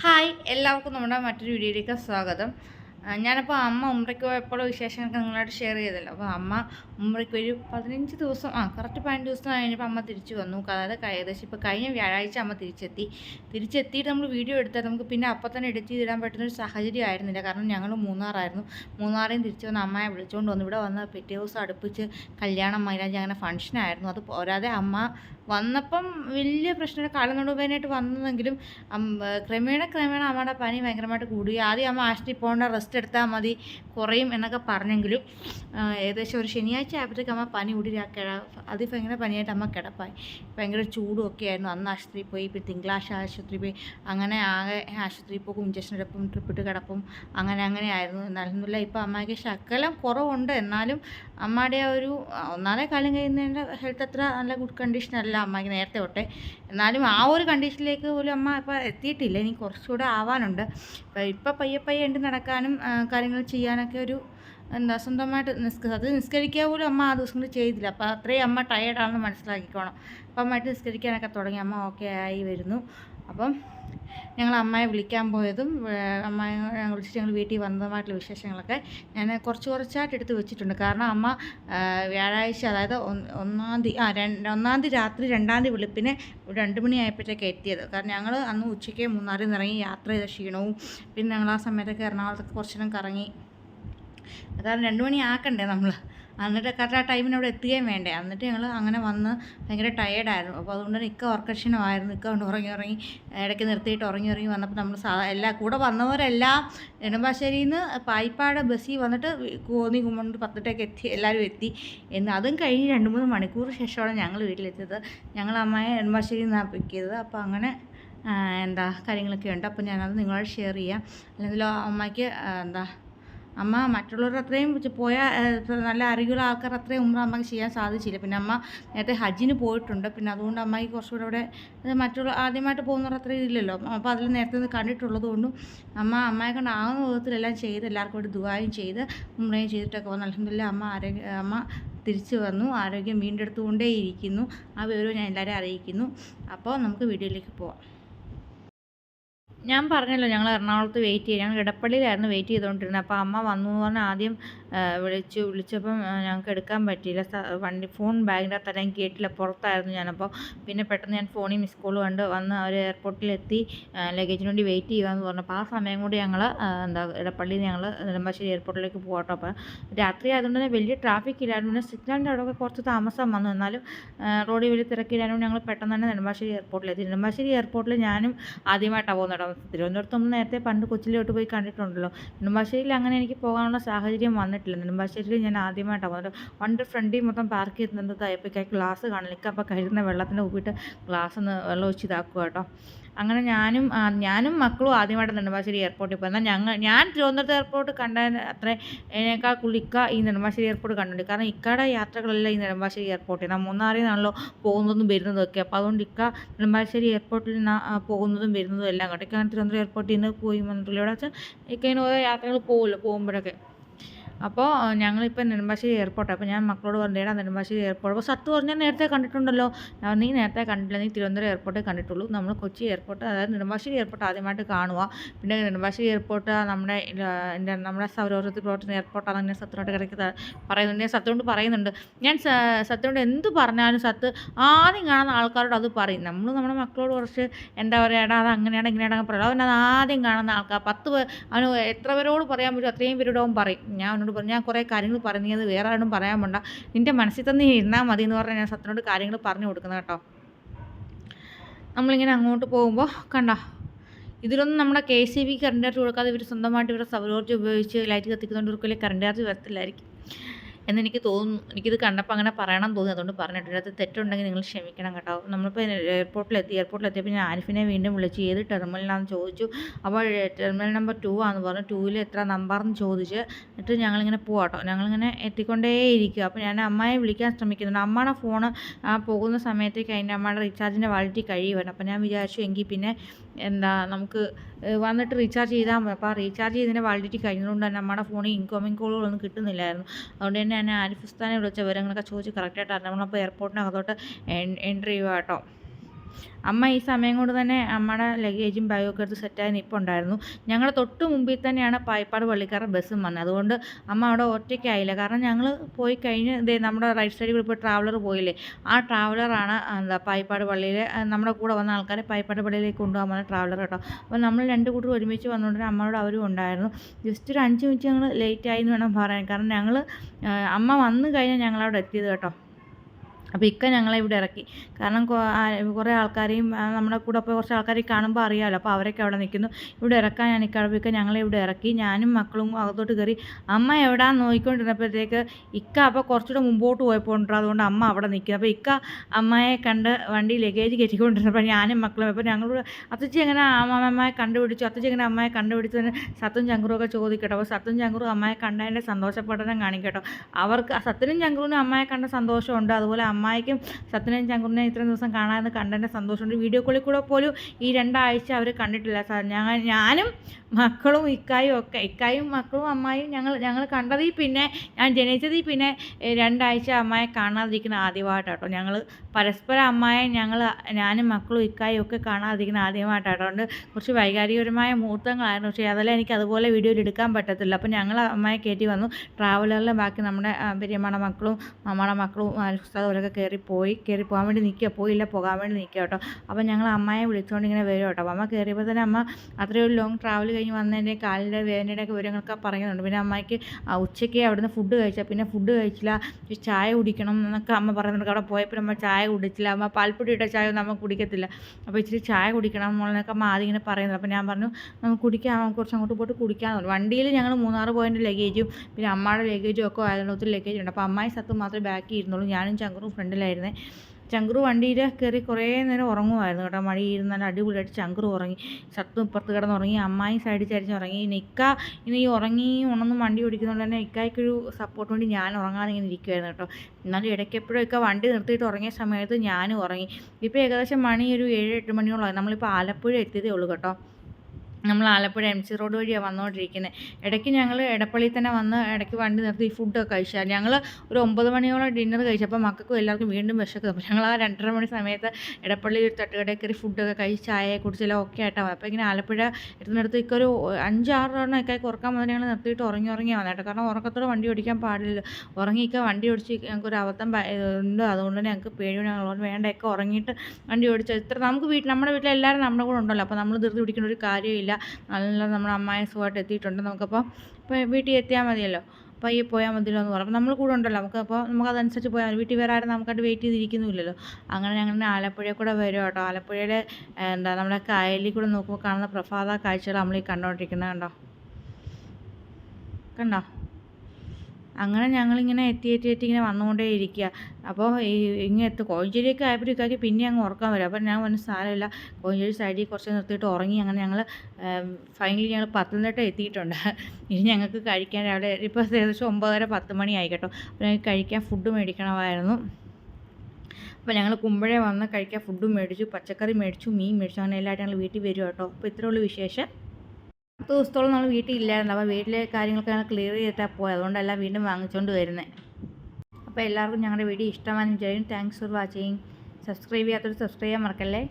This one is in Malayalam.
ഹായ് എല്ലാവർക്കും നമ്മുടെ മറ്റൊരു വീഡിയോയിലേക്ക് സ്വാഗതം. ഞാനപ്പോൾ അമ്മ ഉമ്രയ്ക്ക് പോയപ്പോൾ വിശേഷങ്ങളൊക്കെ നിങ്ങളായിട്ട് ഷെയർ ചെയ്തല്ലോ. അപ്പോൾ അമ്മ ഉമ്രയ്ക്ക് ഒരു പതിനഞ്ച് ദിവസം ആ കറക്റ്റ് പതിനഞ്ച് ദിവസം കഴിഞ്ഞപ്പോൾ അമ്മ തിരിച്ചു വന്നു. അതായത് ഏകദേശം ഇപ്പോൾ കഴിഞ്ഞ വ്യാഴാഴ്ച അമ്മ തിരിച്ചെത്തി. തിരിച്ചെത്തിയിട്ട് നമ്മൾ വീഡിയോ എടുത്താൽ നമുക്ക് പിന്നെ അപ്പം തന്നെ എഡിറ്റ് ചെയ്തിടാൻ പറ്റുന്ന ഒരു സാഹചര്യം ആയിരുന്നില്ല. കാരണം ഞങ്ങൾ മൂന്നാറായിരുന്നു. മൂന്നാറേയും തിരിച്ചു വന്ന് അമ്മയെ വിളിച്ചുകൊണ്ട് വന്നു. ഇവിടെ വന്ന് പിറ്റേ ദിവസം അടുപ്പിച്ച് കല്യാണം മൈലാഞ്ചി അങ്ങനെ ഫംഗ്ഷനായിരുന്നു അത് പോരാതെ അമ്മ വന്നപ്പം വലിയ പ്രശ്നമില്ല കാലം വന്നതെങ്കിലും ക്രമേണ ക്രമേണ അമ്മയുടെ പനി ഭയങ്കരമായിട്ട് കൂടി ആദ്യം അമ്മ ആശുപത്രി പോകേണ്ട റെസ്റ്റ് എടുത്താൽ മതി കുറയും എന്നൊക്കെ പറഞ്ഞെങ്കിലും ഏകദേശം ഒരു ശനിയാഴ്ച ആയപ്പോഴത്തേക്ക് അമ്മ പനി കൂടി രാ- കിട അതിഭയങ്കര പനിയായിട്ട് അമ്മ കിടപ്പായി. ഭയങ്കര ചൂടും ഒക്കെ ആയിരുന്നു അന്ന് ആശുപത്രിയിൽ പോയി പിന്നെ തിങ്കളാഴ്ച ആശുപത്രിയിൽ പോയി. അങ്ങനെ ആകെ ആശുപത്രിയിൽ പോകും ഇഞ്ചക്ഷൻ എടുപ്പും ട്രിപ്പിട്ട് കിടപ്പും അങ്ങനെ അങ്ങനെ ആയിരുന്നു. എന്നാലും ഇപ്പോൾ അമ്മയ്ക്ക് ശകലം കുറവുണ്ട്. എന്നാലും അമ്മയുടെ ആ ഒരു ഒന്നാലേ കാലം കഴിയുന്നതിന്റെ ഹെൽത്ത് അത്ര നല്ല ഗുഡ് കണ്ടീഷനല്ല അമ്മയ്ക്ക് നേരത്തെ തൊട്ടേ. എന്നാലും ആ ഒരു കണ്ടീഷനിലേക്ക് പോലും അമ്മ ഇപ്പോൾ എത്തിയിട്ടില്ല. ഇനി കുറച്ചുകൂടെ ആവാനുണ്ട്. ഇപ്പോൾ ഇപ്പോൾ പയ്യെ പയ്യെ ഉണ്ട് നടക്കാനും കാര്യങ്ങൾ ചെയ്യാനൊക്കെ ഒരു എന്താ സ്വന്തമായിട്ട് നിസ്ക അത് നിസ്കരിക്കുക പോലും അമ്മ ആ ദിവസം ചെയ്തില്ല. അപ്പോൾ അത്രയും അമ്മ ടയേർഡാണെന്ന് മനസ്സിലാക്കിക്കോണം. അപ്പം അമ്മയായിട്ട് നിസ്കരിക്കാനൊക്കെ തുടങ്ങി. അമ്മ ഓക്കെ ആയി വരുന്നു. അപ്പം ഞങ്ങൾ അമ്മയെ വിളിക്കാൻ പോയതും അമ്മയെ വിളിച്ചിട്ട് ഞങ്ങൾ വീട്ടിൽ വന്നതുമായിട്ടുള്ള വിശേഷങ്ങളൊക്കെ ഞാൻ കുറച്ച് കുറച്ചായിട്ട് എടുത്ത് വെച്ചിട്ടുണ്ട്. കാരണം അമ്മ വ്യാഴാഴ്ച അതായത് ഒന്നാം തീയതി ആ രണ്ട് ഒന്നാം തീയതി രാത്രി രണ്ടാം തീയതി വെളുപ്പിന് രണ്ട് മണിയായപ്പോഴത്തേക്ക് എത്തിയത്. കാരണം ഞങ്ങൾ അന്ന് ഉച്ചയ്ക്ക് മൂന്നാറിൽ നിന്ന് ഇറങ്ങി യാത്ര ചെയ്ത ക്ഷീണവും പിന്നെ ഞങ്ങൾ ആ സമയത്തൊക്കെ എറണാകുളത്തൊക്കെ കുറച്ച് നേരം കറങ്ങി. കാരണം രണ്ട് മണി ആക്കണ്ടേ നമ്മൾ എന്നിട്ട് കറക്റ്റ് ആ ടൈമിന് അവിടെ എത്തുകയും വേണ്ടേ. എന്നിട്ട് ഞങ്ങൾ അങ്ങനെ വന്ന് ഭയങ്കര ടയേർഡായിരുന്നു അപ്പോൾ അതുകൊണ്ട് തന്നെ ഇക്ക ഉറക്കക്ഷീണമായിരുന്നു ഇക്ക കൊണ്ട് ഉറങ്ങി ഉറങ്ങി ഇടയ്ക്ക് നിർത്തിയിട്ട് ഉറങ്ങി ഉറങ്ങി വന്നപ്പോൾ നമ്മൾ സാ എല്ലാ കൂടെ വന്നവരെല്ലാം നെടുമ്പാശ്ശേരിയിൽ നിന്ന് പായിപ്പാട് ബസ്സിൽ വന്നിട്ട് കോന്നി കുമ്മണ്ട് പത്തിട്ടേക്ക് എത്തി എല്ലാവരും എത്തി. എന്ന് അതും കഴിഞ്ഞ് രണ്ട് മൂന്ന് മണിക്കൂർ ശേഷമാണ് ഞങ്ങൾ വീട്ടിലെത്തിയത്. ഞങ്ങൾ അമ്മയെ നെടുമ്പാശ്ശേരിയിൽ നിന്നാണ് പിക്ക് ചെയ്തത്. അപ്പോൾ അങ്ങനെ എന്താ കാര്യങ്ങളൊക്കെ ഉണ്ട്. അപ്പോൾ ഞാനത് നിങ്ങളോട് ഷെയർ ചെയ്യാം. അല്ലെങ്കിൽ അമ്മയ്ക്ക് എന്താ അമ്മ മറ്റുള്ളവരുടെ അത്രയും പോയ നല്ല അറിവുള്ള ആൾക്കാർ അത്രയും ഉമ്ര അമ്മയ്ക്ക് ചെയ്യാൻ സാധിച്ചില്ല. പിന്നെ അമ്മ നേരത്തെ ഹജ്ജിന് പോയിട്ടുണ്ട്. പിന്നെ അതുകൊണ്ട് അമ്മയ്ക്ക് കുറച്ചുകൂടെ അവിടെ മറ്റുള്ള ആദ്യമായിട്ട് പോകുന്നവർ അത്രയും ഇല്ലല്ലോ. അപ്പോൾ അതിൽ നേരത്തെ നിന്ന് കണ്ടിട്ടുള്ളത് കൊണ്ടും അമ്മ അമ്മയെ കൊണ്ട് ആകുന്ന വിധത്തിലെല്ലാം ചെയ്ത് എല്ലാവർക്കും വേണ്ടി ദുബായും ചെയ്ത് ഉമ്രയും ചെയ്തിട്ടൊക്കെ വന്നു. അലഹമില്ല അമ്മ ആരോഗ്യ അമ്മ തിരിച്ചു വന്നു. ആരോഗ്യം വീണ്ടെടുത്തുകൊണ്ടേയിരിക്കുന്നു. ആ വിവരവും ഞാൻ എല്ലാവരെയും അറിയിക്കുന്നു. അപ്പോൾ നമുക്ക് വീഡിയോയിലേക്ക് പോവാം. ഞാൻ പറഞ്ഞല്ലോ ഞങ്ങൾ എറണാകുളത്ത് വെയിറ്റ് ചെയ്യും ഞങ്ങൾ ഇടപ്പള്ളിയിലായിരുന്നു വെയിറ്റ് ചെയ്തുകൊണ്ടിരുന്നത്. അപ്പോൾ അമ്മ വന്നു എന്ന് പറഞ്ഞാൽ ആദ്യം വിളിച്ചു. വിളിച്ചപ്പം ഞങ്ങൾക്ക് എടുക്കാൻ പറ്റിയില്ല. വണ്ടി ഫോൺ ബാഗിന്റെ അകത്ത് ഞാൻ കേട്ടില്ല. പുറത്തായിരുന്നു ഞാനപ്പോൾ പിന്നെ പെട്ടെന്ന് ഞാൻ ഫോണിൽ മിസ് കോൾ കണ്ട് വന്ന് അവർ എയർപോർട്ടിലെത്തി ലഗേജിന് വേണ്ടി വെയിറ്റ് ചെയ്യുകയെന്ന് പറഞ്ഞപ്പോൾ ആ സമയം കൂടി ഞങ്ങൾ എന്താ ഇടപ്പള്ളിയിൽ ഞങ്ങൾ നെടുമ്പാശ്ശേരി എയർപോർട്ടിലേക്ക് പോകട്ടോ. അപ്പോൾ രാത്രി ആയതുകൊണ്ട് തന്നെ വലിയ ട്രാഫിക് ഇല്ലായിരുന്നു. പിന്നെ സിഗ്നലിന്റെ അവിടെയൊക്കെ കുറച്ച് താമസം വന്നു. എന്നാലും റോഡിൽ വലിയ തിരക്കില്ലായിരുന്നു. ഞങ്ങൾ പെട്ടെന്ന് തന്നെ നെടുമ്പാശ്ശേരി എയർപോർട്ടിലെത്തി നെടുമ്പാശ്ശേരി എയർപോർട്ടിൽ ഞാനും ആദ്യമായിട്ടാണ് പോകുന്നത്. കേട്ടോ തിരുവനന്തപുരത്ത് നമ്മൾ നേരത്തെ പണ്ട് കൊച്ചിലോട്ട് പോയി കണ്ടിട്ടുണ്ടല്ലോ. നെടുമ്പാശ്ശേരിയിൽ അങ്ങനെ എനിക്ക് പോകാനുള്ള സാഹചര്യം വന്നിട്ടില്ല. നെടുമ്പാശ്ശേരിയിൽ ഞാൻ ആദ്യമായിട്ടാണ് പോകുന്നത് വണ്ടി ഫ്രണ്ടിൽ മൊത്തം പാർക്ക് ചെയ്തിരുന്നതായപ്പോഴേക്കും ഗ്ലാസ് കാണില്ല അപ്പോൾ കരുതുന്ന വെള്ളത്തിന്റെ ഉപ്പിട്ട് ഗ്ലാസ് ഒന്ന് വെള്ളം ഒഴിച്ച് കേട്ടോ അങ്ങനെ ഞാനും ഞാനും മക്കളും ആദ്യമായിട്ട് നെടുമ്പാശ്ശേരി എയർപോർട്ടിൽ പോയി എന്നാൽ ഞങ്ങൾ ഞാൻ തിരുവനന്തപുരത്ത് എയർപോർട്ട് കണ്ട അത്ര അതിനേക്കാൾ കുളിക്ക ഈ നെടുമ്പാശ്ശേരി എയർപോർട്ട് കണ്ടിട്ടുണ്ട്. കാരണം ഇക്കയുടെ യാത്രകളെല്ലാം ഈ നെടുമ്പാശ്ശേരി എയർപോർട്ടിൽ നിന്നാണ് മൂന്നാറിൽ നിന്നാണല്ലോ പോകുന്നതും വരുന്നതും ഒക്കെ അപ്പോൾ അതുകൊണ്ട് ഇക്ക നെടുമ്പാശ്ശേരി എയർപോർട്ടിൽ നിന്ന് പോകുന്നതും വരുന്നതും എല്ലാം കണ്ടു. ഇക്ക തിരുവനന്തപുരം എയർപോർട്ടിൽ നിന്ന് പോയി വന്നിട്ടില്ല വെച്ചാൽ ഇക്കയിന് ഓരോ യാത്രകൾ പോകുമല്ലോ പോകുമ്പോഴൊക്കെ. അപ്പോൾ ഞങ്ങളിപ്പോൾ നെടുമ്പാശ്ശേരി എയർപോർട്ട്. അപ്പോൾ ഞാൻ മക്കളോട് പറഞ്ഞു "എടാ നെടുമ്പാശ്ശേരി എയർപോർട്ട്. അപ്പോൾ സത്ത് പറഞ്ഞാൽ നേരത്തെ കണ്ടിട്ടുണ്ടല്ലോ. ഞാൻ നീ നേരത്തെ കണ്ടില്ല നീ തിരുവനന്തപുരം എയർപോർട്ടേ കണ്ടിട്ടുള്ളൂ. നമ്മൾ കൊച്ചി എയർപോർട്ട് അതായത് നെടുമ്പാശ്ശേരി എയർപോർട്ട് ആദ്യമായിട്ട് കാണുക പിന്നെ നെടുമ്പാശ്ശേരി എയർപോർട്ട് നമ്മുടെ നമ്മുടെ സൗരോർജത്തിൽ പ്രവർത്തന എയർപോർട്ടാണ് അങ്ങനെ സത്യമായിട്ട് കിടക്കി പറയുന്നുണ്ട്. ഞാൻ സത്തുകൊണ്ട് പറയുന്നുണ്ട്. ഞാൻ സത്തിനോട് എന്ത് പറഞ്ഞാലും സത്ത് ആദ്യം കാണുന്ന ആൾക്കാരോട് അത് പറയും. നമ്മൾ നമ്മുടെ മക്കളോട് കുറച്ച് എന്താ പറയുക എടാ അത് അങ്ങനെയാണ് ഇങ്ങനെയാണ് പറയും. അവൻ അത് ആദ്യം കാണുന്ന ആൾക്കാർ പത്ത് അവന് എത്ര പേരോട് പറയാൻ പറ്റും അത്രയും പേരോടും പറയും. ഞാൻ അവനോട് പറഞ്ഞു ഞാൻ കുറേ കാര്യങ്ങൾ പറഞ്ഞു അത് വേറെ ആരോടും പറയാൻ വേണ്ട നിന്റെ മനസ്സിൽ തന്നെ ഇരുന്നാൽ മതി എന്ന് പറഞ്ഞാൽ ഞാൻ സത്യനോട് കാര്യങ്ങൾ പറഞ്ഞു കൊടുക്കുന്നത് കേട്ടോ. നമ്മളിങ്ങനെ അങ്ങോട്ട് പോകുമ്പോൾ കണ്ട ഇതിലൊന്നും നമ്മുടെ K C B current charge കൊടുക്കാതെ ഇവർ സ്വന്തമായിട്ട് ഇവരുടെ സൗരോർജം ഉപയോഗിച്ച് ലൈറ്റ് കത്തിക്കുന്നതുകൊണ്ട് ഇവർക്കൊരു കറണ്ട് ചാർജ് വരത്തില്ലായിരിക്കും. എന്നെനിക്ക് തോന്നുന്നു എനിക്കിത് കണ്ടപ്പോൾ അങ്ങനെ പറയണം തോന്നി. അതുകൊണ്ട് പറഞ്ഞിട്ടുണ്ട്. അത് തെറ്റുണ്ടെങ്കിൽ നിങ്ങൾ ക്ഷമിക്കണം കേട്ടോ. നമ്മളിപ്പോൾ എയർപോർട്ടിലെത്തി എയർപോർട്ടിലെത്തിയപ്പോൾ ഞാൻ ആരിഫിനെ വീണ്ടും വിളിച്ചു. ഏത് ടെർമിനലാണെന്ന് ചോദിച്ചു. അപ്പോൾ ടെർമിനൽ നമ്പർ ടു ആണെന്ന് പറഞ്ഞു. ടൂവിൽ എത്ര നമ്പറെന്ന് ചോദിച്ച് എന്നിട്ട് ഞങ്ങളിങ്ങനെ പോവാട്ടോ ഞങ്ങളിങ്ങനെ എത്തിക്കൊണ്ടേയിരിക്കുക അപ്പോൾ ഞാൻ അമ്മയെ വിളിക്കാൻ ശ്രമിക്കുന്നുണ്ട്. അമ്മയുടെ ഫോണ് പോകുന്ന സമയത്തേക്ക് അതിന്റെ അമ്മയുടെ റീചാർജിന്റെ വാലിറ്റി കഴിയുവാണ്. അപ്പോൾ ഞാൻ വിചാരിച്ചു എങ്കിൽ പിന്നെ എന്താ നമുക്ക് വന്നിട്ട് റീചാർജ് ചെയ്താൽ മതി. അപ്പോൾ റീചാർജ് ചെയ്തതിന്റെ വാലിഡിറ്റി കഴിഞ്ഞതുകൊണ്ട് തന്നെ നമ്മുടെ ഫോണിൽ ഇൻകമിങ് കോളുകളൊന്നും കിട്ടുന്നില്ലായിരുന്നു. അതുകൊണ്ട് തന്നെ ഞാൻ ആരിഫ് ഉസ്താനെ വിളിച്ച വിവരങ്ങളൊക്കെ ചോദിച്ച് കറക്റ്റായിട്ട് അറിഞ്ഞോളാം നമ്മളപ്പോൾ എയർപോർട്ടിനകത്തോട്ട് എൻട്രി ചെയ്യുക കേട്ടോ. അമ്മ ഈ സമയം കൊണ്ട് തന്നെ അമ്മയുടെ ലഗേജും ബാഗൊക്കെ എടുത്ത് സെറ്റായി നിൽപ്പുണ്ടായിരുന്നു ഞങ്ങളുടെ തൊട്ട് മുമ്പിൽ തന്നെയാണ് പായിപ്പാട് പള്ളിക്കാരുടെ ബസ്സും വന്നത്. അതുകൊണ്ട് അമ്മ അവിടെ ഒറ്റയ്ക്കായില്ല. കാരണം ഞങ്ങൾ പോയി കഴിഞ്ഞ് ഇതേ നമ്മുടെ റൈറ്റ് സൈഡിൽ കൂടി ഇപ്പോൾ ട്രാവലർ പോയില്ലേ? ആ ട്രാവലറാണ് എന്താ പായിപ്പാട് പള്ളിയിൽ നമ്മുടെ കൂടെ വന്ന ആൾക്കാരെ പായിപ്പാട് പള്ളിയിലേക്ക് കൊണ്ടുപോകാൻ വന്ന ട്രാവലർ കേട്ടോ. അപ്പോൾ നമ്മൾ രണ്ട് കൂട്ടർ ഒരുമിച്ച് വന്നുകൊണ്ട് അമ്മയോട് അവരും ഉണ്ടായിരുന്നു. ജസ്റ്റ് ഒരു അഞ്ച് മിനിറ്റ് ഞങ്ങൾ ആയി എന്ന് വേണം പറയാൻ. കാരണം ഞങ്ങൾ അമ്മ വന്നു കഴിഞ്ഞാൽ ഞങ്ങളവിടെ എത്തിയത് കേട്ടോ. അപ്പോൾ ഇക്ക ഞങ്ങളെ ഇവിടെ ഇറക്കി. കാരണം കുറേ ആൾക്കാരെയും നമ്മുടെ കൂടെ ഇപ്പോൾ കുറച്ച് ആൾക്കാരെ കാണുമ്പോൾ അറിയാമല്ലോ അപ്പോൾ അവരൊക്കെ അവിടെ നിൽക്കുന്നു ഇവിടെ ഇറക്കാൻ ഞാൻ ഇക്കഴപ്പോൾ ഇക്ക ഞങ്ങളെ ഇവിടെ ഇറക്കി. ഞാനും മക്കളും അകത്തോട്ട് കയറി. അമ്മ എവിടാന്ന് നോക്കിക്കൊണ്ടിരുന്നപ്പോഴത്തേക്ക് ഇക്ക അപ്പോൾ കുറച്ചുകൂടെ മുമ്പോട്ട് പോയപ്പോൾ അതുകൊണ്ട് അമ്മ അവിടെ നിൽക്കുന്നു അപ്പോൾ ഇക്ക അമ്മയെ കണ്ട് വണ്ടി ലഗേജ് കയറ്റിക്കൊണ്ടിരുന്നപ്പോൾ ഞാനും മക്കളും അപ്പോൾ ഞങ്ങളോട് അത്തച്ചി എങ്ങനെ അമ്മയെ കണ്ടുപിടിച്ചു? അത്തച്ചി എങ്ങനെ അമ്മയെ കണ്ടുപിടിച്ചതിന് സത്തും ചങ്കുറുമൊക്കെ ചോദിക്കട്ടോ. അപ്പോൾ സത്തും ചങ്കുറും അമ്മയെ കണ്ടതിന്റെ സന്തോഷപ്പെടണം കാണിക്കട്ടോ. അവർക്ക് സത്തിനും ചങ്കുറിനും അമ്മയെ കണ്ട സന്തോഷമുണ്ട്. അതുപോലെ അമ്മായിക്കും സത്യനും ചങ്കുറിനെ ഇത്രയും ദിവസം കാണാമെന്ന് കണ്ടതിന്റെ സന്തോഷമുണ്ട്. വീഡിയോ കോളിൽ കൂടെ പോലും ഈ രണ്ടാഴ്ച അവർ കണ്ടിട്ടില്ല. സാർ ഞാൻ ഞാനും മക്കളും ഇക്കായും ഒക്കെ ഇക്കായും മക്കളും അമ്മായും ഞങ്ങൾ ഞങ്ങൾ കണ്ടതിൽ പിന്നെ ഞാൻ ജനിച്ചതിൽ പിന്നെ രണ്ടാഴ്ച അമ്മായെ കാണാതിരിക്കുന്ന ആദ്യമായിട്ടാട്ടോ. ഞങ്ങൾ പരസ്പരം അമ്മായെ ഞങ്ങൾ ഞാനും മക്കളും ഇക്കായും ഒക്കെ കാണാതിരിക്കുന്ന ആദ്യമായിട്ടാട്ടോ. അതുകൊണ്ട് കുറച്ച് വൈകാരികപരമായ മുഹൂർത്തങ്ങളായിരുന്നു. പക്ഷേ അതെല്ലാം എനിക്ക് അതുപോലെ വീഡിയോയിൽ എടുക്കാൻ പറ്റത്തില്ല. അപ്പോൾ ഞങ്ങൾ അമ്മായി കയറ്റി വന്നു. ട്രാവലറിലെ ബാക്കി നമ്മുടെ പെരിയമ്മയുടെ മക്കളും അമ്മയുടെ മക്കളും അവരൊക്കെ കയറി പോയി കയറി പോകാൻ വേണ്ടി നിൽക്കുക. പോയില്ല പോകാൻ വേണ്ടി നിൽക്കുക കേട്ടോ. അപ്പോൾ ഞങ്ങൾ അമ്മയെ വിളിച്ചുകൊണ്ട് ഇങ്ങനെ വരും കേട്ടോ. അമ്മ കയറിയപ്പോൾ തന്നെ അമ്മ അത്രയും ലോങ് ട്രാവൽ കഴിഞ്ഞ് വന്നതിന്റെ കാലിന്റെ വേദനയുടെയൊക്കെ വിവരങ്ങളൊക്കെ പറയുന്നുണ്ട്. പിന്നെ അമ്മയ്ക്ക് ഉച്ചയ്ക്ക് അവിടുന്ന് ഫുഡ് കഴിച്ചാൽ പിന്നെ ഫുഡ് കഴിച്ചില്ല. ചായ കുടിക്കണം എന്നൊക്കെ അമ്മ പറയുന്നുണ്ട്. അവിടെ പോയപ്പോൾ അമ്മ ചായ കുടിച്ചില്ല. അമ്മ പാൽപ്പൊടി ഇട്ട ചായ ഒന്നും അമ്മ കുടിക്കത്തില്ല. അപ്പോൾ ഇച്ചിരി ചായ കുടിക്കണം എന്നുള്ളതൊക്കെ അമ്മ ആദ്യം ഇങ്ങനെ പറയുന്നത് അപ്പോൾ ഞാൻ പറഞ്ഞു നമുക്ക് കുടിക്കാം. കുറച്ച് അങ്ങോട്ട് പോയിട്ട് പറഞ്ഞു. വണ്ടിയിൽ ഞങ്ങൾ മൂന്നാറ് പോയതിന്റെ ലഗേജും പിന്നെ അമ്മയുടെ ലഗേജും ഒക്കെ ആയതുകൊണ്ട് ഒത്തിരി ലഗേജ് ഉണ്ട്. അപ്പോൾ അമ്മായി സത്തും മാത്രമേ ബാക്കി ഇരുന്നുള്ളൂ. ഞാനും ചങ്കറും ഫ്രണ്ടിലായിരുന്നേ. ചങ്കറു വണ്ടിയിൽ കയറി കുറേ നേരം ഉറങ്ങുമായിരുന്നു കേട്ടോ. മഴ ഇരുന്ന് നല്ല അടിപൊളിയായിട്ട് ചങ്കറു ഉറങ്ങി. സത്തും ഇപ്പുറത്ത് കിടന്ന് ഉറങ്ങി അമ്മായി സൈഡിൽ ചരിച്ച് ഉറങ്ങി. നിക്ക ഇനി ഈ ഉറങ്ങി ഉണർന്ന് വണ്ടി ഓടിക്കുന്നതുകൊണ്ട് തന്നെ ഇക്കായ്ക്കൊരു സപ്പോർട്ട് വേണ്ടി ഞാൻ ഉറങ്ങാതെ ഇങ്ങനെ ഇരിക്കുമായിരുന്നു കേട്ടോ. എന്നാലും ഇടയ്ക്കെപ്പോഴൊക്കെ വണ്ടി നിർത്തിയിട്ട് ഉറങ്ങിയ സമയത്ത് ഞാനും ഉറങ്ങി. ഇപ്പോൾ ഏകദേശം മണി ഒരു ഏഴ് എട്ട് മണിയോളമായി നമ്മളിപ്പോൾ ആലപ്പുഴ എത്തിയതേ ഉള്ളൂ കേട്ടോ. നമ്മൾ ആലപ്പുഴ എം സി റോഡ് വഴിയാണ് വന്നുകൊണ്ടിരിക്കുന്നത് ഇടയ്ക്ക് ഞങ്ങൾ എടപ്പള്ളിയിൽ തന്നെ വന്ന് ഇടയ്ക്ക് വണ്ടി നിർത്തി ഫുഡൊക്കെ കഴിച്ചാൽ ഞങ്ങൾ ഒരു ഒമ്പത് മണിയോളം ഡിന്നർ കഴിച്ചപ്പോൾ മക്കൾക്കും എല്ലാവർക്കും വീണ്ടും വിശക്കും അപ്പോൾ ഞങ്ങൾ ആ രണ്ടര മണി സമയത്ത് ഇടപ്പള്ളി ഒരു തട്ടുകടയിൽ കയറി ഫുഡൊക്കെ കഴിച്ച് ചായ കുടിച്ചെല്ലാം ഒക്കെ ആയിട്ടാണ് അപ്പോൾ ഇങ്ങനെ ആലപ്പുഴ എടുത്തിനടുത്തേക്ക് ഒരു അഞ്ചാറ് എണ്ണമൊക്കെ കുറയ്ക്കാൻ വന്നിട്ട് ഞങ്ങൾ നിർത്തിയിട്ട് ഉറങ്ങി ഉറങ്ങി വന്നേട്ടോ കാരണം ഉറക്കത്തോടെ വണ്ടി ഓടിക്കാൻ പാടില്ല ഉറങ്ങിയൊക്കെ വണ്ടി ഓടിച്ച് ഞങ്ങൾക്ക് ഒരു അബദ്ധം ഉണ്ട്. അതുകൊണ്ട് തന്നെ ഞങ്ങൾക്ക് പേടി ഞങ്ങൾ വേണ്ടയൊക്കെ ഉറങ്ങിയിട്ട് വണ്ടി ഓടിച്ച്. ഇത്ര നമുക്ക് വീട്ടിൽ നമ്മുടെ വീട്ടിൽ എല്ലാവരും നമ്മുടെ കൂടെ ഉണ്ടല്ലോ. അപ്പോൾ നമ്മൾ ധൃതി പിടിക്കുന്ന ഒരു കാര്യമില്ല നല്ല നമ്മുടെ അമ്മായി സുഖമായിട്ട് എത്തിയിട്ടുണ്ട്. നമുക്കപ്പോൾ ഇപ്പോൾ വീട്ടിൽ എത്തിയാൽ മതിയല്ലോ. അപ്പോൾ ഈ പോയാൽ മതിയല്ലോ എന്ന് പറഞ്ഞു. നമ്മൾ കൂടെ ഉണ്ടല്ലോ. നമുക്ക് അപ്പോൾ നമുക്ക് അതനുസരിച്ച് പോയാൽ മതി. വീട്ടിൽ വേറെ ആരും നമുക്കായിട്ട് വെയിറ്റ് ചെയ്തിരിക്കുന്നില്ലല്ലോ അങ്ങനെ ഞങ്ങൾ ആലപ്പുഴയിൽ കൂടെ വരും കേട്ടോ. ആലപ്പുഴയുടെ എന്താ നമ്മുടെ കായലിൽ കൂടെ നോക്കുമ്പോൾ കാണുന്ന പ്രഭാത കാഴ്ചകൾ നമ്മൾ ഈ കണ്ടുകൊണ്ടിരിക്കുന്നത് കണ്ടോ? കണ്ടോ? അങ്ങനെ ഞങ്ങളിങ്ങനെ എത്തി എത്തി എത്തി ഇങ്ങനെ വന്നുകൊണ്ടേ ഇരിക്കുക അപ്പോൾ ഈ ഇങ്ങനെ എത്തും കോഴഞ്ചേരിയൊക്കെ ആയപ്പോഴേക്കാക്കി പിന്നെ അങ്ങ് ഉറക്കാൻ വരും. അപ്പോൾ ഞാൻ പറഞ്ഞു സാരമില്ല കോഴഞ്ചേരി സൈഡിൽ കുറച്ച് നിർത്തിയിട്ട് ഉറങ്ങി. അങ്ങനെ ഞങ്ങൾ ഫൈനലി ഞങ്ങൾ പത്തനംതിട്ട എത്തിയിട്ടുണ്ട്. ഇനി ഞങ്ങൾക്ക് കഴിക്കാൻ രാവിലെ ഇപ്പോൾ ഏകദേശം ഒമ്പതര പത്ത് ആയി കേട്ടോ. അപ്പോൾ ഞങ്ങൾക്ക് കഴിക്കാൻ ഫുഡ് മേടിക്കണമായിരുന്നു. അപ്പോൾ ഞങ്ങൾ കുമ്പഴ വന്ന് കഴിക്കാൻ ഫുഡും മേടിച്ചു പച്ചക്കറി മേടിച്ചു മീൻ മേടിച്ചു. അങ്ങനെ എല്ലാവരും ഞങ്ങൾ വീട്ടിൽ വരും കേട്ടോ. അപ്പോൾ ഇത്രയുള്ള വിശേഷം. പത്ത് ദിവസത്തോളം നമ്മൾ വീട്ടിൽ ഇല്ലായിരുന്നു അപ്പോൾ വീട്ടിലെ കാര്യങ്ങളൊക്കെ ക്ലിയർ ചെയ്തിട്ടാണ് പോയത്. അതുകൊണ്ടല്ല വീണ്ടും വാങ്ങിച്ചുകൊണ്ട് വരുന്നത്. അപ്പോൾ എല്ലാവർക്കും ഞങ്ങളുടെ വീഡിയോ ഇഷ്ടമാണെന്ന് വിചാരിക്കും താങ്ക്സ് ഫോർ വാച്ചിങ് സബ്സ്ക്രൈബ് ചെയ്യാത്തവർ സബ്സ്ക്രൈബ് ചെയ്യാൻ മറക്കല്ലേ?